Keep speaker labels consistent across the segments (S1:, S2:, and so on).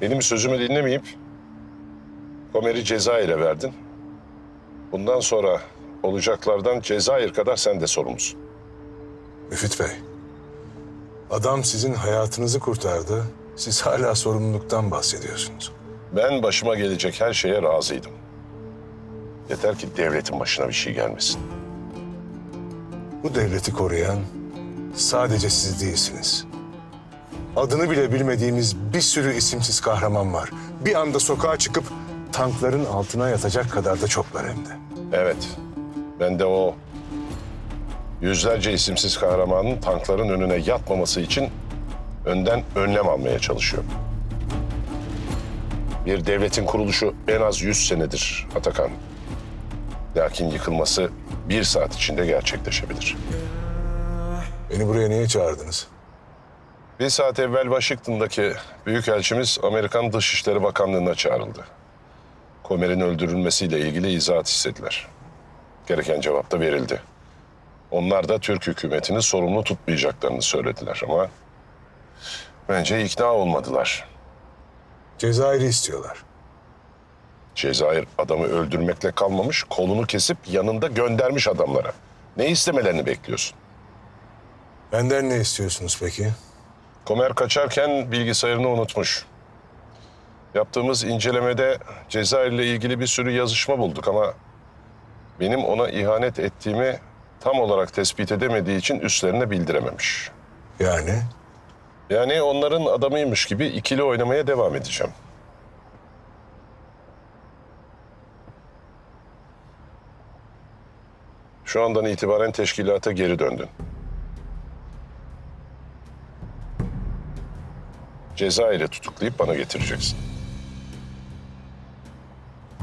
S1: Benim sözümü dinlemeyip Komer'i Cezayir'e verdin. Bundan sonra olacaklardan Cezayir kadar sen de sorumlusun.
S2: Müfit Bey, adam sizin hayatınızı kurtardı. Siz hala sorumluluktan bahsediyorsunuz.
S1: Ben başıma gelecek her şeye razıydım. Yeter ki devletin başına bir şey gelmesin.
S2: Bu devleti koruyan sadece siz değilsiniz. Adını bile bilmediğimiz bir sürü isimsiz kahraman var. Bir anda sokağa çıkıp tankların altına yatacak kadar da çoklar hem de.
S1: Evet, ben de o yüzlerce isimsiz kahramanın tankların önüne yatmaması için önden önlem almaya çalışıyorum. Bir devletin kuruluşu en az 100 senedir Atakan. Lakin yıkılması bir saat içinde gerçekleşebilir.
S2: Beni buraya niye çağırdınız?
S1: Bir saat evvel Washington'daki Büyükelçimiz Amerikan Dışişleri Bakanlığı'na çağrıldı. Komer'in öldürülmesiyle ilgili izahat istediler. Gereken cevap da verildi. Onlar da Türk hükümetini sorumlu tutmayacaklarını söylediler ama bence ikna olmadılar.
S2: Cezayir'i istiyorlar.
S1: Cezayir adamı öldürmekle kalmamış, kolunu kesip yanında göndermiş adamlara. Ne istemelerini bekliyorsun?
S2: Benden ne istiyorsunuz peki?
S1: Komer kaçarken bilgisayarını unutmuş. Yaptığımız incelemede Cezayir'le ilgili bir sürü yazışma bulduk ama benim ona ihanet ettiğimi tam olarak tespit edemediği için üstlerine bildirememiş.
S2: Yani
S1: Yani onların adamıymış gibi ikili oynamaya devam edeceğim. Şu andan itibaren teşkilata geri döndün. Cezayir'e tutuklayıp bana getireceksin.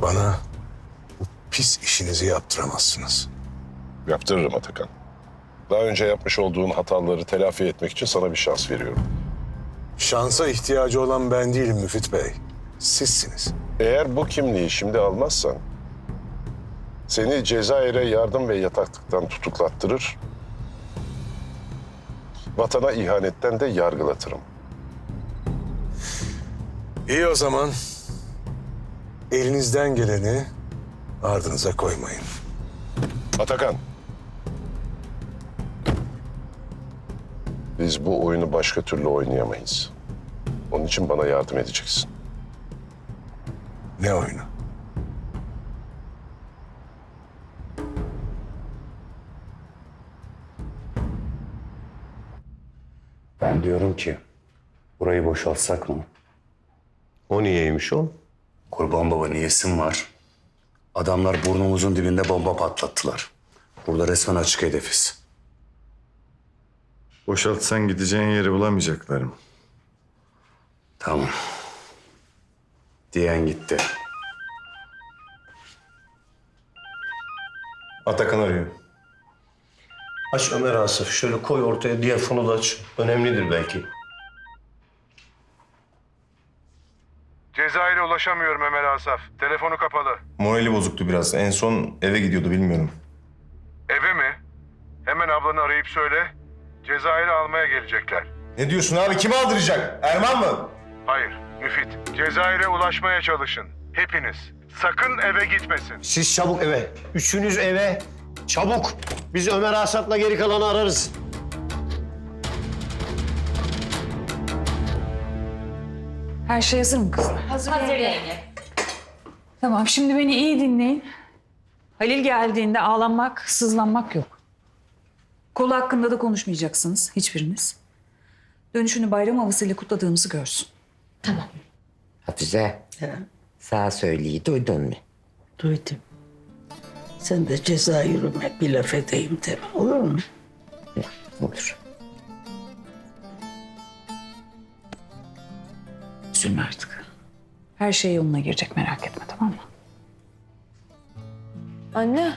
S2: bana bu pis işinizi yaptıramazsınız.
S1: Yaptırırım Atakan. Daha önce yapmış olduğun hataları telafi etmek için sana bir şans veriyorum.
S2: Şansa ihtiyacı olan ben değilim Müfit Bey. Sizsiniz.
S1: Eğer bu kimliği şimdi almazsan... ...seni Cezayir'e yardım ve yataklıktan tutuklattırır... ...vatana ihanetten de yargılatırım.
S2: İyi o zaman. Elinizden geleni ardınıza koymayın.
S1: Atakan. Biz bu oyunu başka türlü oynayamayız. Onun için bana yardım edeceksin.
S2: Ne oyunu?
S3: Ben diyorum ki burayı boşaltsak mı?
S4: O niyeymiş o?
S3: Kurban baba niyesin var? Adamlar burnumuzun dibinde bomba patlattılar. Burada resmen açık hedefiz.
S4: Boşaltsan gideceğin yeri bulamayacaklarım.
S3: Tamam. Diyen gitti.
S4: Atakan arıyor.
S5: Aç Ömer Asaf. Şöyle koy ortaya diğer fonu da aç. Önemlidir belki.
S6: Cezayir'e ulaşamıyorum Ömer Asaf. Telefonu kapalı.
S4: Morali bozuktu biraz. En son eve gidiyordu bilmiyorum.
S6: Eve mi? Hemen ablanı arayıp söyle. Cezayir'i almaya gelecekler.
S4: Ne diyorsun abi? Kim aldıracak? Erman mı?
S6: Hayır, Müfit. Cezayir'e ulaşmaya çalışın. Hepiniz. Sakın eve gitmesin.
S5: Siz çabuk eve. Üçünüz eve. Çabuk. Biz Ömer Asaf'la geri kalanı ararız.
S7: Her şey hazır mı kızlar?
S8: Hazır yenge.
S7: Tamam şimdi beni iyi dinleyin. Halil geldiğinde ağlanmak, sızlanmak yok. Kolu hakkında da konuşmayacaksınız hiçbiriniz. Dönüşünü bayram havasıyla kutladığımızı görsün.
S9: Hafize. Sağ söyleyi duydun mu?
S10: Duydum. Sen de Cezayir'ime bir laf edeyim deme olur mu?
S9: Olur.
S7: Üzülme artık. Her şey yoluna girecek merak etme tamam mı?
S8: Anne.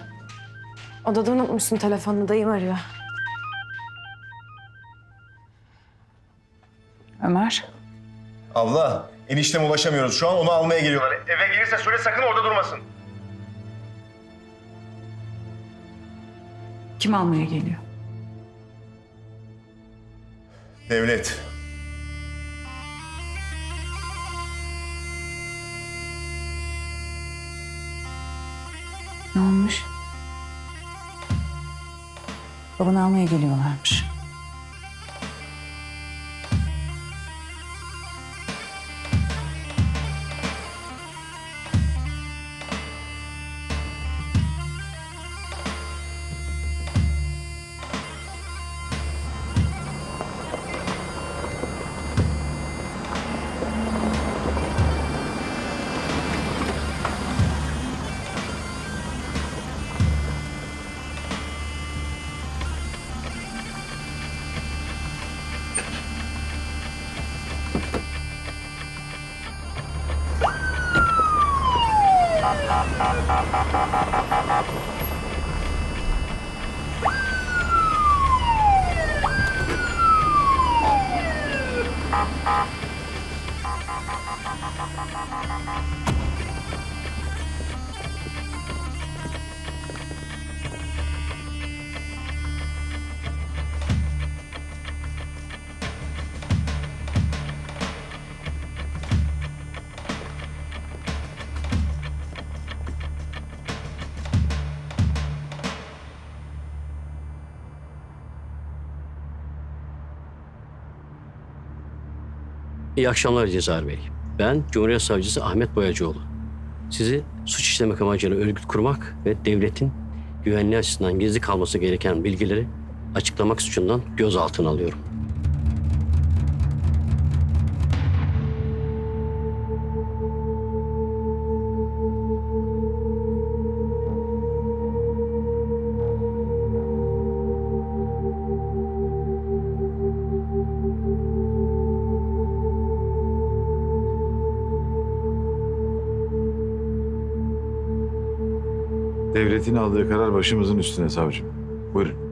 S8: Odada unutmuşsun telefonunu dayım arıyor.
S7: Ömer.
S4: Abla, enişteme ulaşamıyoruz. Şu an onu almaya geliyorlar. Eve gelirse söyle sakın orada durmasın.
S7: Kim almaya geliyor?
S4: Devlet.
S7: Ne olmuş? Babanı almaya geliyorlarmış. Ha ha ha ha ha ha.
S11: İyi akşamlar Cezayir Bey. Ben Cumhuriyet Savcısı Ahmet Boyacıoğlu. Sizi suç işlemek amacıyla örgüt kurmak ve devletin güvenliği açısından gizli kalması gereken bilgileri açıklamak suçundan gözaltına alıyorum.
S6: Devletin aldığı karar başımızın üstüne savcım. Buyurun.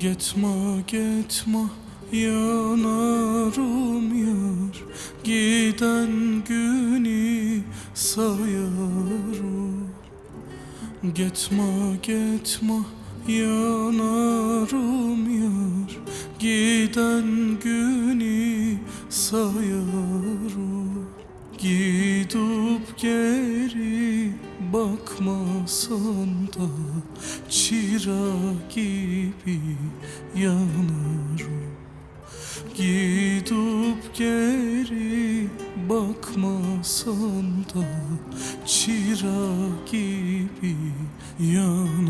S12: Gitme gitme yanarım yar. Giden günü sayarım. Gitme gitme yanarım yar. Giden günü sayarım. Gidip geri bakmasan da Çıra gibi yanarım. Gidip geri bakmasan da Çıra gibi yanarım